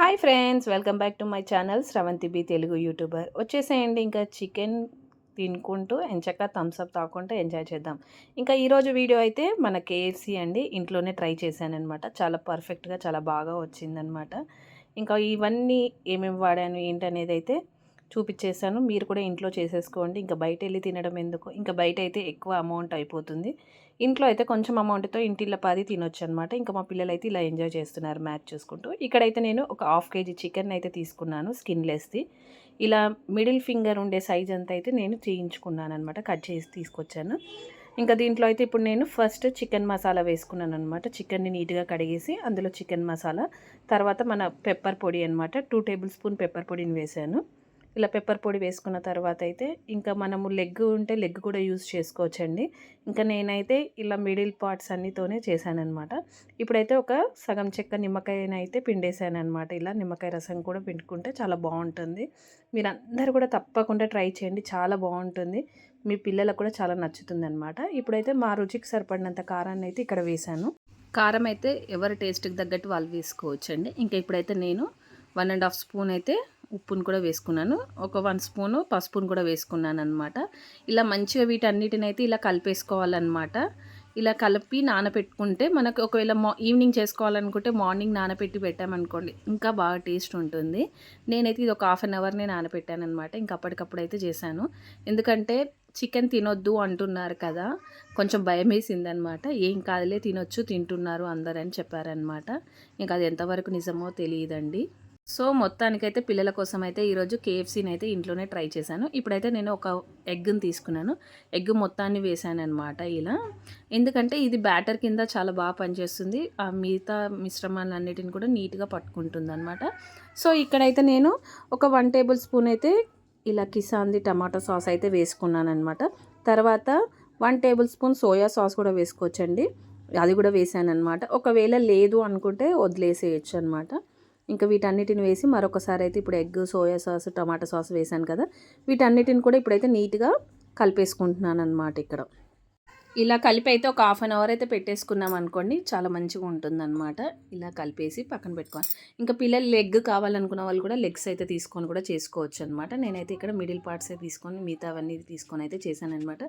Hi friends welcome back to my channel Sravanthi B Telugu YouTuber. వచ్చేసేయండి ఇంకా chicken తినుకుంటూ ఎంచక్క థమ్స్అప్ తాకుంటూ ఎంజాయ్ చేద్దాం. ఇంకా ఈరోజు వీడియో అయితే మన కేఎఫ్సీ అండి ఇంట్లోనే ట్రై చేశానమాట చాలా పర్ఫెక్ట్గా చాలా బాగా వచ్చిందనమాట ఇంకా ఇవన్నీ ఏమేమి వాడాను ఏంటనేది అయితే చూపించేశాను మీరు కూడా ఇంట్లో చేసేసుకోండి. ఇంకా బయట వెళ్ళి తినడం ఎందుకు? ఇంకా బయట అయితే ఎక్కువ అమౌంట్ అయిపోతుంది. ఇంట్లో అయితే కొంచెం అమౌంట్తో ఇంటిల్ల పాది తినొచ్చు అనమాట ఇంకా మా పిల్లలు అయితే ఇలా ఎంజాయ్ చేస్తున్నారు మ్యాచ్ చూసుకుంటూ. ఇక్కడైతే నేను ఒక హాఫ్ కేజీ చికెన్ అయితే తీసుకున్నాను స్కిన్లెస్ది. ఇలా మిడిల్ ఫింగర్ ఉండే సైజ్ అంతా అయితే నేను చేయించుకున్నాను అనమాట కట్ చేసి తీసుకొచ్చాను. ఇంకా దీంట్లో అయితే ఇప్పుడు నేను ఫస్ట్ చికెన్ మసాలా వేసుకున్నాను అనమాట చికెన్ని నీట్గా కడిగేసి అందులో చికెన్ మసాలా తర్వాత మన పెప్పర్ పొడి అనమాట. టూ టేబుల్ స్పూన్ పెప్పర్ పొడిని వేసాను. ఇలా పెప్పర్ పొడి వేసుకున్న తర్వాత అయితే ఇంకా మనము లెగ్ ఉంటే లెగ్ కూడా యూస్ చేసుకోవచ్చండి. ఇంకా నేనైతే ఇలా మిడిల్ పార్ట్స్ అన్నితోనే చేశానమాట ఇప్పుడైతే ఒక సగం చెక్క నిమ్మకాయనైతే పిండేసాను అనమాట ఇలా నిమ్మకాయ రసం కూడా పిండుకుంటే చాలా బాగుంటుంది. మీరు అందరు కూడా తప్పకుండా ట్రై చేయండి చాలా బాగుంటుంది. మీ పిల్లలకు కూడా చాలా నచ్చుతుంది అనమాట ఇప్పుడైతే మా రుచికి సరిపడినంత కారాన్ని అయితే ఇక్కడ వేశాను. కారం అయితే ఎవరి టేస్ట్కి తగ్గట్టు వాళ్ళు వేసుకోవచ్చండి. ఇంకా ఇప్పుడైతే నేను వన్ అండ్ హాఫ్ స్పూన్ అయితే ఉప్పును కూడా వేసుకున్నాను. ఒక వన్ స్పూను పసుపును కూడా వేసుకున్నాను అనమాట ఇలా మంచిగా వీటన్నిటిని అయితే ఇలా కలిపేసుకోవాలన్నమాట. ఇలా కలిపి నానపెట్టుకుంటే మనకు ఒకవేళ మా ఈవినింగ్ చేసుకోవాలనుకుంటే మార్నింగ్ నానపెట్టి పెట్టామనుకోండి ఇంకా బాగా టేస్ట్ ఉంటుంది. నేనైతే ఇది ఒక హాఫ్ అన్ అవర్నే నానపెట్టాను అనమాట ఇంకా అప్పటికప్పుడు అయితే చేశాను. ఎందుకంటే చికెన్ తినొద్దు అంటున్నారు కదా కొంచెం భయం వేసిందనమాట ఏం కాదులే తినొచ్చు తింటున్నారు అందరని చెప్పారనమాట ఇంకా అది ఎంతవరకు నిజమో తెలియదండి. సో మొత్తానికైతే పిల్లల కోసం అయితే ఈరోజు కేఎఫ్సీని అయితే ఇంట్లోనే ట్రై చేశాను. ఇప్పుడైతే నేను ఒక ఎగ్ని తీసుకున్నాను. ఎగ్ మొత్తాన్ని వేసాను అనమాట ఇలా. ఎందుకంటే ఇది బ్యాటర్ కింద చాలా బాగా పనిచేస్తుంది. ఆ మిగతా మిశ్రమాలన్నిటిని కూడా నీట్గా పట్టుకుంటుంది అనమాట సో ఇక్కడైతే నేను ఒక వన్ టేబుల్ స్పూన్ అయితే ఇలా కిసాన్ది టమాటో సాస్ అయితే వేసుకున్నాను అనమాట తర్వాత one tablespoon soya sauce కూడా వేసుకోవచ్చండి. అది కూడా వేసాను అనమాట ఒకవేళ లేదు అనుకుంటే వదిలేసేయచ్చు అనమాట ఇంకా వీటన్నిటిని వేసి మరొకసారి అయితే ఇప్పుడు egg soya sauce tomato sauce వేసాను కదా. వీటన్నిటిని కూడా ఇప్పుడైతే నీట్గా కలిపేసుకుంటున్నాను అనమాట ఇక్కడ. ఇలా కలిపి అయితే ఒక హాఫ్ అన్ అవర్ అయితే పెట్టేసుకున్నాం అనుకోండి చాలా మంచిగా ఉంటుందన్నమాట. ఇలా కలిపేసి పక్కన పెట్టుకోవాలి. ఇంకా పిల్లలు లెగ్ కావాలనుకున్న వాళ్ళు కూడా లెగ్స్ అయితే తీసుకొని కూడా చేసుకోవచ్చు అనమాట నేనైతే ఇక్కడ మిడిల్ పార్ట్స్ అయితే తీసుకొని మిగతా అవన్నీ తీసుకొని అయితే చేశానమాట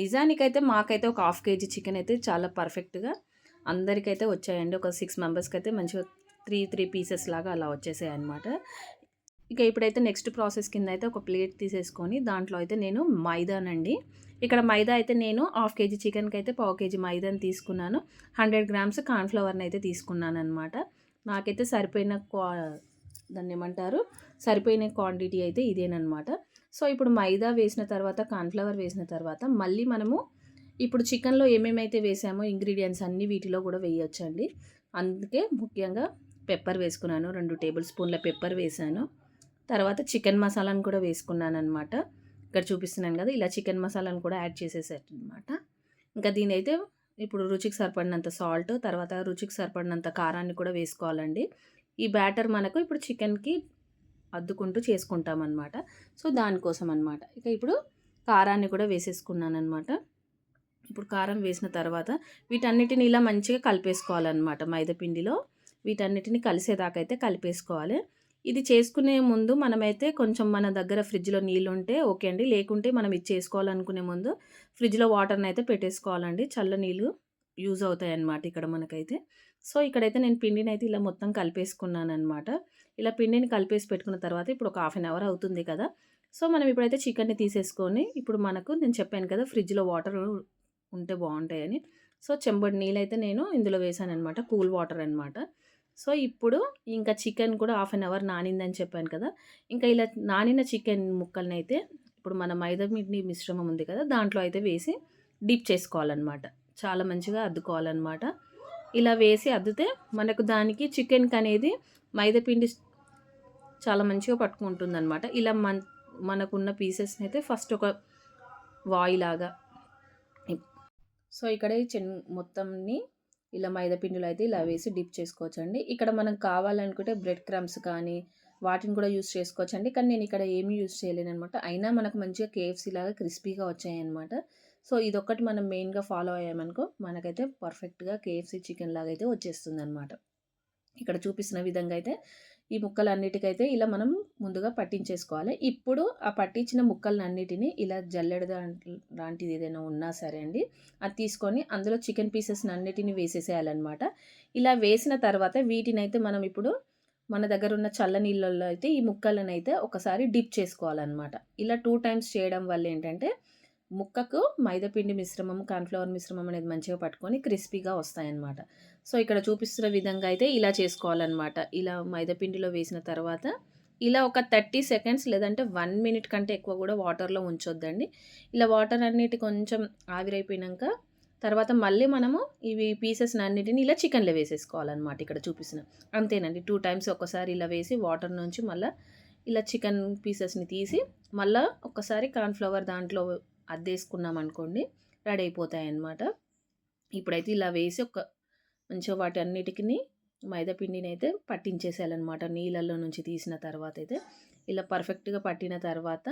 నిజానికైతే మాకైతే ఒక హాఫ్ కేజీ చికెన్ అయితే చాలా పర్ఫెక్ట్గా అందరికైతే వచ్చాయండి. ఒక సిక్స్ మెంబర్స్కి అయితే మంచిగా త్రీ త్రీ పీసెస్ లాగా అలా వచ్చేసాయి అనమాట ఇక ఇప్పుడైతే నెక్స్ట్ ప్రాసెస్ కింద అయితే ఒక ప్లేట్ తీసేసుకొని దాంట్లో అయితే నేను మైదానండి. ఇక్కడ మైదా అయితే నేను హాఫ్ కేజీ చికెన్కి అయితే పావు కేజీ మైదాని తీసుకున్నాను. హండ్రెడ్ గ్రామ్స్ కార్న్ఫ్లవర్ని అయితే తీసుకున్నాను అనమాట నాకైతే సరిపోయిన క్వా దాన్ని ఏమంటారు? సరిపోయిన క్వాంటిటీ అయితే ఇదేనమాట సో ఇప్పుడు మైదా వేసిన తర్వాత కార్న్ఫ్లవర్ వేసిన తర్వాత మళ్ళీ మనము ఇప్పుడు చికెన్లో ఏమేమైతే వేసామో ఇంగ్రీడియంట్స్ అన్నీ వీటిలో కూడా వేయొచ్చండి. అందుకే ముఖ్యంగా పెప్పర్ వేసుకున్నాను. రెండు టేబుల్ స్పూన్ల పెప్పర్ వేసాను. తర్వాత చికెన్ మసాలాను కూడా వేసుకున్నాను అనమాట ఇక్కడ చూపిస్తున్నాను కదా ఇలా చికెన్ మసాలాను కూడా యాడ్ చేసేసాను అనమాట ఇంకా దీని అయితే ఇప్పుడు రుచికి సరిపడినంత సాల్ట్ తర్వాత రుచికి సరిపడినంత కారాన్ని కూడా వేసుకోవాలండి. ఈ బ్యాటర్ మనకు ఇప్పుడు చికెన్కి అద్దుకుంటూ చేసుకుంటాం అనమాట సో దానికోసం అనమాట ఇక ఇప్పుడు కారాన్ని కూడా వేసేసుకున్నాను అనమాట ఇప్పుడు కారం వేసిన తర్వాత వీటన్నిటిని ఇలా మంచిగా కలిపేసుకోవాలన్నమాట మైదాపిండిలో. వీటన్నిటిని కలిసేదాకైతే అయితే కలిపేసుకోవాలి. ఇది చేసుకునే ముందు మనమైతే కొంచెం మన దగ్గర ఫ్రిడ్జ్లో నీళ్ళు ఉంటే ఓకే అండి. లేకుంటే మనం ఇది చేసుకోవాలనుకునే ముందు ఫ్రిడ్జ్లో వాటర్ని అయితే పెట్టేసుకోవాలండి. చల్ల నీళ్ళు యూజ్ అవుతాయి అన్నమాట ఇక్కడ మనకైతే. సో ఇక్కడైతే నేను పిండిని అయితే ఇలా మొత్తం కలిపేసుకున్నాను అనమాట ఇలా పిండిని కలిపేసి పెట్టుకున్న తర్వాత ఇప్పుడు ఒక హాఫ్ అన్ అవర్ అవుతుంది కదా. సో మనం ఇప్పుడైతే చికెన్ని తీసేసుకొని ఇప్పుడు మనకు నేను చెప్పాను కదా ఫ్రిడ్జ్లో వాటర్ ఉంటే బాగుంటాయని. సో చెంబడి నీళ్ళైతే నేను ఇందులో వేసాను అనమాట కూల్ వాటర్ అనమాట సో ఇప్పుడు ఇంకా చికెన్ కూడా హాఫ్ అన్ అవర్ నానిందని చెప్పాను కదా! ఇంకా ఇలా నానిన చికెన్ ముక్కల్ని అయితే ఇప్పుడు మన మైదా మిడ్ని మిశ్రమం ఉంది కదా! దాంట్లో అయితే వేసి డిప్ చేసుకోవాలన్నమాట. చాలా మంచిగా అద్దుకోవాలన్నమాట. ఇలా వేసి అద్దితే మనకు దానికి చికెన్కి అనేది మైదా పిండి చాలా మంచిగా పట్టుకుంటుంది అనమాట ఇలా మన మనకున్న పీసెస్ని అయితే ఫస్ట్ ఒక వాయి లాగా సో ఇక్కడ చెన్ మొత్తంని ఇలా మైదా పిండిలో అయితే ఇలా వేసి డిప్ చేసుకోవచ్చండి. ఇక్కడ మనం కావాలనుకుంటే బ్రెడ్ క్రమ్స్ కానీ వాటిని కూడా యూస్ చేసుకోవచ్చండి. కానీ నేను ఇక్కడ ఏమీ యూస్ చేయలేను అనమాట అయినా మనకు మంచిగా కేఎఫ్సీ లాగా క్రిస్పీగా వచ్చాయన్నమాట. సో ఇదొక్కటి మనం మెయిన్గా ఫాలో అయ్యామనుకో మనకైతే పర్ఫెక్ట్గా కేఎఫ్సీ చికెన్ లాగా అయితే వచ్చేస్తుంది అనమాట ఇక్కడ చూపిస్తున్న విధంగా అయితే ఈ ముక్కలన్నిటికైతే ఇలా మనం ముందుగా పట్టించేసుకోవాలి. ఇప్పుడు ఆ పట్టించిన ముక్కలన్నిటిని ఇలా జల్లెడ దాంట్లో లాంటిది ఏదైనా ఉన్నా సరే అండి అది తీసుకొని అందులో చికెన్ పీసెస్ అన్నిటిని వేసేసేయాలన్నమాట. ఇలా వేసిన తర్వాత వీటినైతే మనం ఇప్పుడు మన దగ్గర ఉన్న చల్ల నీళ్ళల్లో అయితే ఈ ముక్కలను అయితే ఒకసారి డిప్ చేసుకోవాలన్నమాట. ఇలా టూ టైమ్స్ చేయడం వల్ల ఏంటంటే ముక్కకు మైదాపిండి మిశ్రమం కార్న్ఫ్లవర్ మిశ్రమం అనేది మంచిగా పట్టుకొని క్రిస్పీగా వస్తాయన్నమాట. సో ఇక్కడ చూపిస్తున్న విధంగా అయితే ఇలా చేసుకోవాలన్నమాట. ఇలా మైదాపిండిలో వేసిన తర్వాత ఇలా ఒక థర్టీ సెకండ్స్ లేదంటే వన్ మినిట్ కంటే ఎక్కువ కూడా వాటర్లో ఉంచొద్దండి. ఇలా వాటర్ అన్నిటి కొంచెం ఆవిరైపోయినాక తర్వాత మళ్ళీ మనము ఇవి పీసెస్ అన్నిటిని ఇలా చికెన్లో వేసేసుకోవాలన్నమాట ఇక్కడ చూపిస్తున్న. అంతేనండి టూ టైమ్స్ ఒకసారి ఇలా వేసి వాటర్ నుంచి మళ్ళీ ఇలా చికెన్ పీసెస్ని తీసి మళ్ళీ ఒకసారి కార్న్ఫ్లవర్ దాంట్లో అద్దేసుకున్నాం అనుకోండి రెడీ అయిపోతాయి అన్నమాట ఇప్పుడైతే ఇలా వేసి ఒక మంచిగా వాటి అన్నిటికీ మైదా పిండిని అయితే పట్టించేసేయాలన్నమాట. నీళ్ళల్లో నుంచి తీసిన తర్వాత అయితే ఇలా పర్ఫెక్ట్గా పట్టిన తర్వాత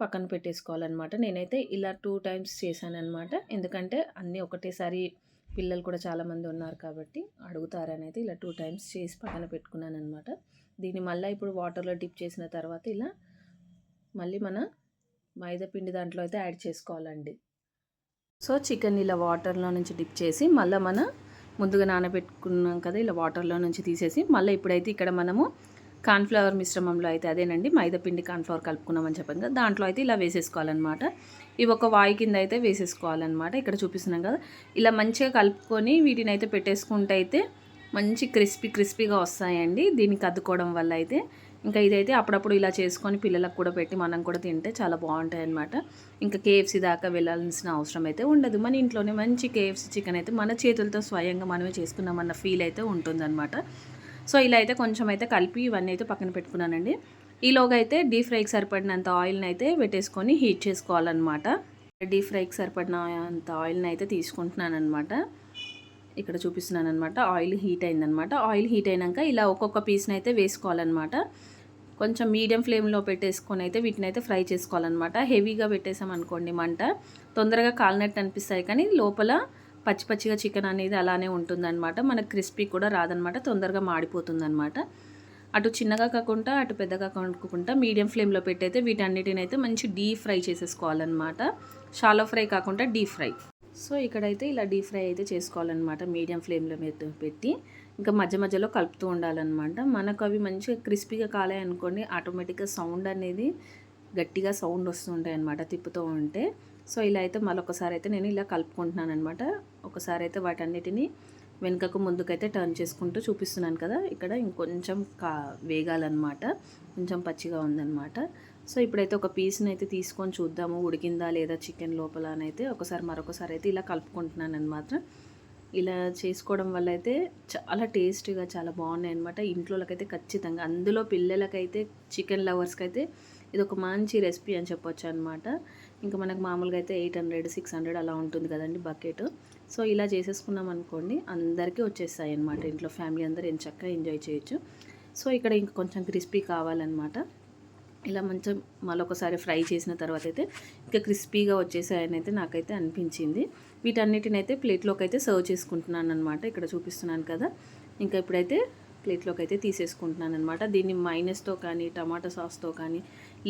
పక్కన పెట్టేసుకోవాలన్నమాట. నేనైతే ఇలా టూ టైమ్స్ చేశానన్నమాట. ఎందుకంటే అన్నీ ఒకటేసారి పిల్లలు కూడా చాలామంది ఉన్నారు కాబట్టి అడుగుతారని అయితే ఇలా టూ టైమ్స్ చేసి పక్కన పెట్టుకున్నాను అనమాట దీన్ని మళ్ళీ ఇప్పుడు వాటర్లో డిప్ చేసిన తర్వాత ఇలా మళ్ళీ మన మైదా పిండి దాంట్లో అయితే యాడ్ చేసుకోవాలండి. సో చికెన్ ఇలా వాటర్లో నుంచి డిప్ చేసి మళ్ళీ మన ముందుగా నానబెట్టుకున్నాం కదా ఇలా వాటర్లో నుంచి తీసేసి మళ్ళీ ఇప్పుడైతే ఇక్కడ మనము కార్న్ఫ్లవర్ మిశ్రమంలో అయితే అదేనండి మైదా పిండి కార్న్ఫ్లవర్ కలుపుకున్నామని చెప్పాను కదా దాంట్లో అయితే ఇలా వేసేసుకోవాలన్నమాట. ఇవి ఒక వాయి కింద అయితే వేసేసుకోవాలన్నమాట ఇక్కడ చూపిస్తున్నాం కదా. ఇలా మంచిగా కలుపుకొని వీటిని అయితే పెట్టేసుకుంటే అయితే మంచి క్రిస్పీ క్రిస్పీగా వస్తాయండి దీనికి అద్దుకోవడం వల్ల అయితే. ఇంకా ఇదైతే అప్పుడప్పుడు ఇలా చేసుకొని పిల్లలకు కూడా పెట్టి మనం కూడా తింటే చాలా బాగుంటాయి అనమాట ఇంకా కేఎఫ్సీ దాకా వెళ్ళాల్సిన అవసరం అయితే ఉండదు. మన ఇంట్లోనే మంచి కేఎఫ్సీ చికెన్ అయితే మన చేతులతో స్వయంగా మనమే చేసుకున్నామన్న ఫీల్ అయితే ఉంటుందన్నమాట. సో ఇలా అయితే కొంచెం అయితే కలిపి ఇవన్నీ అయితే పక్కన పెట్టుకున్నానండి. ఈలోగా అయితే డీప్ ఫ్రైకి సరిపడినంత ఆయిల్ని అయితే పెట్టేసుకొని హీట్ చేసుకోవాలన్నమాట. డీప్ ఫ్రైకి సరిపడిన అంత ఆయిల్ని అయితే తీసుకుంటున్నాను అనమాట ఇక్కడ చూపిస్తున్నాను అనమాట ఆయిల్ హీట్ అయిందనమాట ఆయిల్ హీట్ అయినాక ఇలా ఒక్కొక్క పీస్ని అయితే వేసుకోవాలన్నమాట. కొంచెం మీడియం ఫ్లేమ్లో పెట్టేసుకొని అయితే వీటిని అయితే ఫ్రై చేసుకోవాలన్నమాట. హెవీగా పెట్టేసామనుకోండి మంట తొందరగా కాలినట్టు అనిపిస్తాయి కానీ లోపల పచ్చి పచ్చిగా చికెన్ అనేది అలానే ఉంటుందన్నమాట. మనకు క్రిస్పీ కూడా రాదనమాట తొందరగా మాడిపోతుందన్నమాట. అటు చిన్నగా కాకుండా అటు పెద్దగా కాకుండా మీడియం ఫ్లేమ్లో పెట్టయితే వీటన్నిటిని అయితే మంచి డీప్ ఫ్రై చేసేసుకోవాలన్నమాట. షాలో ఫ్రై కాకుండా డీప్ ఫ్రై. సో ఇక్కడైతే ఇలా డీప్ ఫ్రై అయితే చేసుకోవాలన్నమాట మీడియం ఫ్లేమ్లో పెట్టి. ఇంకా మధ్య మధ్యలో కలుపుతూ ఉండాలన్నమాట. మనకు అవి మంచిగా క్రిస్పీగా కాలేయనుకోండి ఆటోమేటిక్గా సౌండ్ అనేది గట్టిగా సౌండ్ వస్తుంటాయి అనమాట తిప్పుతూ ఉంటే. సో ఇలా అయితే మరొకసారి అయితే నేను ఇలా కలుపుకుంటున్నాను అనమాట ఒకసారి అయితే వాటన్నిటిని వెనుకకు ముందుకైతే టర్న్ చేసుకుంటూ చూపిస్తున్నాను కదా ఇక్కడ ఇంకొంచెం కా వేగాలన్నమాట. కొంచెం పచ్చిగా ఉందన్నమాట. సో ఇప్పుడైతే ఒక పీస్ని అయితే తీసుకొని చూద్దాము ఉడికిందా లేదా చికెన్ లోపల అని అయితే ఒకసారి మరొకసారి అయితే ఇలా కలుపుకుంటున్నాను అనమాట ఇలా చేసుకోవడం వల్ల అయితే చాలా టేస్టీగా చాలా బాగున్నాయి అనమాట ఇంట్లోకైతే ఖచ్చితంగా. అందులో పిల్లలకైతే చికెన్ లవర్స్కి అయితే ఇది ఒక మంచి రెసిపీ అని చెప్పొచ్చు అనమాట ఇంకా మనకు మామూలుగా అయితే ఎయిట్ హండ్రెడ్ సిక్స్ హండ్రెడ్ అలా ఉంటుంది కదండి బకెట్. సో ఇలా చేసేసుకున్నాం అనుకోండి అందరికీ వచ్చేస్తాయి అనమాట ఇంట్లో ఫ్యామిలీ అందరూ ఎంత చక్కగా ఎంజాయ్ చేయొచ్చు. సో ఇక్కడ ఇంకా కొంచెం క్రిస్పీ కావాలన్నమాట. ఇలా మంచిగా మళ్ళొకసారి ఫ్రై చేసిన తర్వాత అయితే ఇంకా క్రిస్పీగా వచ్చేసాయని అయితే నాకైతే అనిపించింది. వీటన్నిటిని అయితే ప్లేట్లోకి అయితే సర్వ్ చేసుకుంటున్నాను అనమాట ఇక్కడ చూపిస్తున్నాను కదా. ఇంకా ఇప్పుడైతే ప్లేట్లోకి అయితే తీసేసుకుంటున్నాను అనమాట దీన్ని మైనస్తో కానీ టమాటా సాస్తో కానీ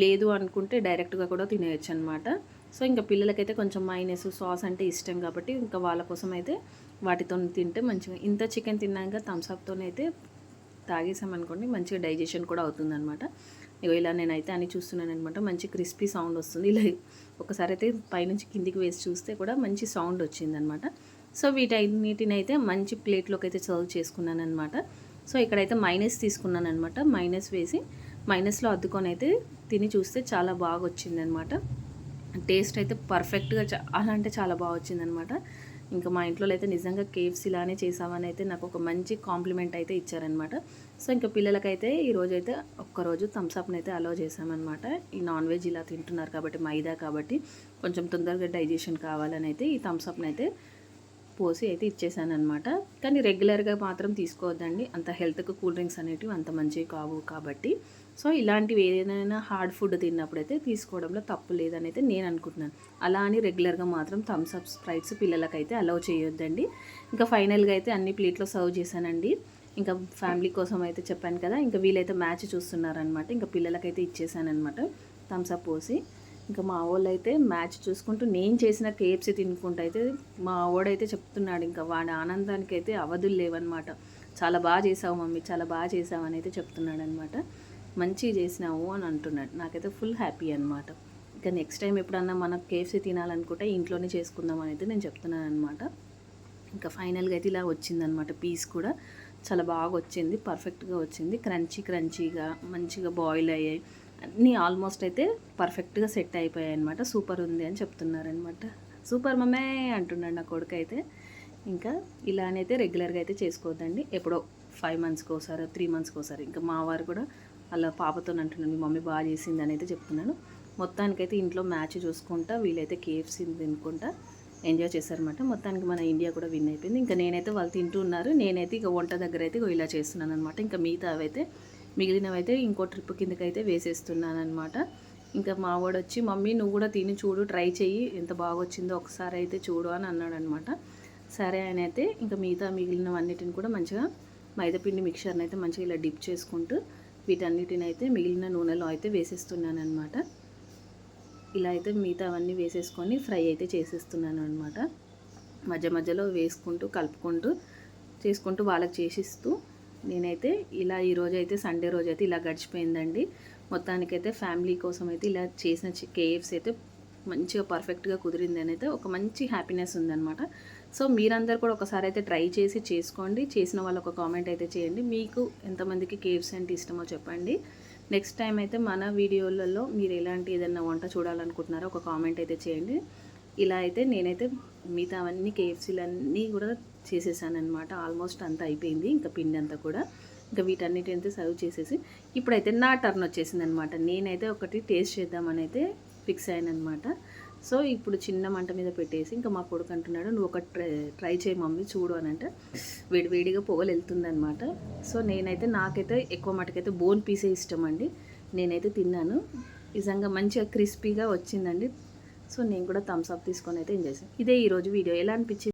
లేదు అనుకుంటే డైరెక్ట్గా కూడా తినేయచ్చు అనమాట సో ఇంకా పిల్లలకైతే కొంచెం మైనస్ సాస్ అంటే ఇష్టం కాబట్టి ఇంకా వాళ్ళ కోసం అయితే వాటితో తింటే మంచిగా ఇంత చికెన్ తిన్నాక థమ్స్అప్తోనైతే తాగేసామనుకోండి మంచిగా డైజెషన్ కూడా అవుతుందన్నమాట. ఇగో ఇలా నేనైతే అని చూస్తున్నాను అనమాట మంచి క్రిస్పీ సౌండ్ వస్తుంది. ఇలా ఒకసారి అయితే పైనుంచి కిందికి వేసి చూస్తే కూడా మంచి సౌండ్ వచ్చిందనమాట సో వీటన్నిటిని అయితే మంచి ప్లేట్లోకి అయితే సర్వ్ చేసుకున్నాను అనమాట సో ఇక్కడైతే మైనస్ తీసుకున్నాను అనమాట మైనస్ వేసి మైనస్లో అద్దుకొని అయితే తిని చూస్తే చాలా బాగా వచ్చిందనమాట టేస్ట్ అయితే పర్ఫెక్ట్గా చాలా అంటే చాలా బాగా వచ్చిందనమాట ఇంకా మా ఇంట్లో అయితే నిజంగా కేఎఫ్సీలానే చేసామని అయితే నాకు ఒక మంచి కాంప్లిమెంట్ అయితే ఇచ్చారనమాట సో ఇంకా పిల్లలకైతే ఈరోజు అయితే ఒక్కరోజు థమ్స్అప్ని అయితే అలో చేసామన్నమాట ఈ నాన్ వెజ్ ఇలా తింటున్నారు కాబట్టి మైదా కాబట్టి కొంచెం తొందరగా డైజెషన్ కావాలని అయితే ఈ థమ్స్అప్ని అయితే పోసి అయితే ఇచ్చేసాను అనమాట కానీ రెగ్యులర్గా మాత్రం తీసుకోవద్దండి. అంత హెల్త్కి కూల్ డ్రింక్స్ అనేటివి అంత మంచివి కావు కాబట్టి. సో ఇలాంటివి ఏదైనా హార్డ్ ఫుడ్ తిన్నప్పుడైతే తీసుకోవడంలో తప్పు లేదని అయితే నేను అనుకుంటున్నాను. అలా అని రెగ్యులర్గా మాత్రం థమ్స్ అప్ స్ప్రైట్స్ పిల్లలకైతే అలౌ చేయొద్దండి. ఇంకా ఫైనల్గా అయితే అన్ని ప్లేట్లో సర్వ్ చేశానండి. ఇంకా ఫ్యామిలీ కోసం అయితే చెప్పాను కదా ఇంకా వీళ్ళైతే మ్యాచ్ చూస్తున్నారనమాట ఇంకా పిల్లలకైతే ఇచ్చేసానమాట థమ్స్అప్ పోసి. ఇంకా మా వాళ్ళు అయితే మ్యాచ్ చూసుకుంటూ నేను చేసిన కేఎఫ్సీ తినుకుంటూ అయితే మా వాడైతే చెప్తున్నాడు ఇంకా వాడి ఆనందానికి అయితే అవధులు లేవన్నమాట. చాలా బాగా చేసావు మమ్మీ చాలా బాగా చేసావు అని అయితే చెప్తున్నాడు అనమాట మంచిగా చేసినావు అని అంటున్నాడు. నాకైతే ఫుల్ హ్యాపీ అనమాట ఇంకా నెక్స్ట్ టైం ఎప్పుడన్నా మనకు కేఎఫ్సీ తినాలనుకుంటే ఇంట్లోనే చేసుకుందాం అని అయితే నేను చెప్తున్నాను అనమాట ఇంకా ఫైనల్గా అయితే ఇలా వచ్చిందనమాట పీస్ కూడా చాలా బాగా వచ్చింది పర్ఫెక్ట్గా వచ్చింది. క్రంచీ క్రంచీగా మంచిగా బాయిల్ అయ్యాయి. అన్నీ ఆల్మోస్ట్ అయితే పర్ఫెక్ట్గా సెట్ అయిపోయాయి అనమాట సూపర్ ఉంది అని చెప్తున్నారనమాట సూపర్ మమ్మే అంటున్నాడు నా కొడుకు అయితే ఇంకా ఇలానైతే రెగ్యులర్గా అయితే చేసుకోవద్దండి. ఎప్పుడో ఫైవ్ మంత్స్కి ఒకసారి త్రీ మంత్స్కి ఒకసారి ఇంకా మా వారు కూడా అలా పాపతో అంటున్నాను మీ మమ్మీ బాగా చేసింది అని అయితే చెప్తున్నాను. మొత్తానికైతే ఇంట్లో మ్యాచ్ చూసుకుంటా వీళ్ళైతే కేఎఫ్సీ తినుకుంటా ఎంజాయ్ చేశారనమాట మొత్తానికి మన ఇండియా కూడా విన్ అయిపోయింది. ఇంకా నేనైతే వాళ్ళు తింటూ ఉన్నారు. నేనైతే ఇక వంట దగ్గర అయితే ఇగో ఇలా చేస్తున్నాను అనమాట ఇంకా మిగతా అవైతే మిగిలినవైతే ఇంకో ట్రిప్ కిందకి అయితే వేసేస్తున్నాను అనమాట ఇంకా మా వాడు వచ్చి మమ్మీ నువ్వు కూడా తిని చూడు ట్రై చెయ్యి ఎంత బాగా వచ్చిందో ఒకసారి అయితే చూడు అని అన్నాడు అనమాట సరే ఆయన అయితే ఇంకా మిగతా మిగిలినవన్నిటిని కూడా మంచిగా మైదాపిండి మిక్చర్ని అయితే మంచిగా ఇలా డిప్ చేసుకుంటూ వీటన్నిటిని అయితే మిగిలిన నూనెలో అయితే వేసేస్తున్నాను అనమాట ఇలా అయితే మిగతా అవన్నీ వేసేసుకొని ఫ్రై అయితే చేసేస్తున్నాను అనమాట మధ్య మధ్యలో వేసుకుంటూ కలుపుకుంటూ చేసుకుంటూ వాళ్ళకి చేసిస్తూ నేనైతే ఇలా ఈ అయితే సండే రోజు అయితే ఇలా గడిచిపోయిందండి. మొత్తానికైతే ఫ్యామిలీ కోసం అయితే ఇలా చేసిన కేఎఫ్స్ అయితే మంచిగా పర్ఫెక్ట్గా కుదిరింది అని అయితే ఒక మంచి హ్యాపీనెస్ ఉందన్నమాట. సో మీరందరూ కూడా ఒకసారి అయితే ట్రై చేసి చేసుకోండి. చేసిన వాళ్ళు ఒక కామెంట్ అయితే చేయండి. మీకు ఎంతమందికి కేఎఫ్స్ అంటే ఇష్టమో చెప్పండి. నెక్స్ట్ టైం అయితే మన వీడియోలలో మీరు ఎలాంటి ఏదైనా వంట చూడాలనుకుంటున్నారో ఒక కామెంట్ అయితే చేయండి. ఇలా అయితే నేనైతే మిగతా అవన్నీ కేఎఫ్సీలన్నీ కూడా చేసేసాను అనమాట ఆల్మోస్ట్ అంతా అయిపోయింది. ఇంకా పిండి అంతా కూడా. ఇంకా వీటన్నిటిని అయితే సర్వ్ చేసేసి ఇప్పుడైతే నా టర్న్ వచ్చేసింది అనమాట నేనైతే ఒకటి టేస్ట్ చేద్దామని అయితే ఫిక్స్ అయ్యానమాట సో ఇప్పుడు చిన్న మంట మీద పెట్టేసి ఇంకా మా కొడుకు అంటున్నాడు నువ్వు ఒక ట్రై ట్రై చేయి మమ్మీ చూడు అని అంటే వేడివేడిగా పొగలు వెళ్తుంది అనమాట సో నేనైతే నాకైతే ఎక్కువ మటుకైతే బోన్ పీసే ఇష్టం అండి నేనైతే తిన్నాను. నిజంగా మంచిగా క్రిస్పీగా వచ్చిందండి. సో నేను కూడా థమ్స్ అప్ తీసుకొని అయితే ఎంజాయ్ చేశాను. ఇదే ఈరోజు వీడియో ఎలా అనిపించింది?